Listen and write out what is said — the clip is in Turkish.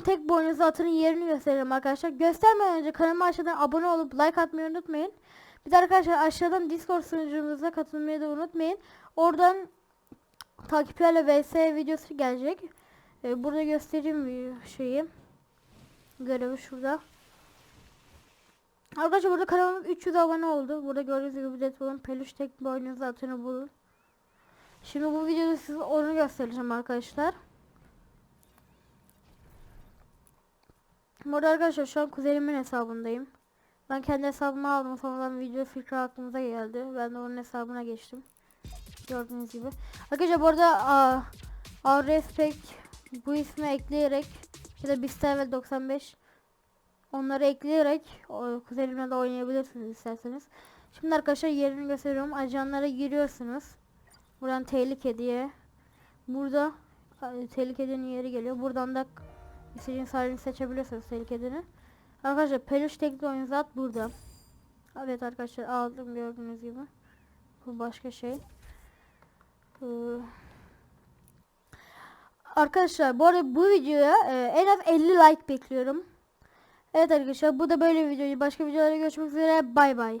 tek boynuzlu atının yerini gösterelim arkadaşlar. Göstermeden önce kanalıma aşağıdan abone olup like atmayı unutmayın. Bir de arkadaşlar aşağıdan Discord sunucumuza katılmayı da unutmayın. Oradan takipçilerle vs videosu gelecek. Ee, burada göstereyim şeyi. Görevi şurada. Arkadaşlar burada kanalım 300 abone oldu. Burada gördüğünüz gibi Deadpool'un peluş tek boynuzlu atını bulun. Şimdi bu videoda size onu göstereceğim arkadaşlar. Burada arkadaşlar şu an kuzenimin hesabındayım. Ben kendi hesabımı aldım sonradan video fikri aklımıza geldi. Ben de onun hesabına geçtim. Gördüğünüz gibi. Arkadaşlar bu arada aa, Our Respect bu ismi ekleyerek ya da Bistel 95 onları ekleyerek o, kuzenimle de oynayabilirsiniz isterseniz. Şimdi arkadaşlar yerini gösteriyorum. Ajanlara giriyorsunuz. Buradan tehlike diye. Burada e, tehlikenin yeri geliyor. Buradan da istediğiniz halini seçebiliyorsunuz tehlikedeni. Arkadaşlar peluş tekli oyun zat burada. Evet arkadaşlar aldım gördüğünüz gibi. Bu başka şey. Ee, arkadaşlar bu arada bu videoya e, en az 50 like bekliyorum. Evet arkadaşlar bu da böyle bir videoydu. Başka videolarda görüşmek üzere. Bay bay.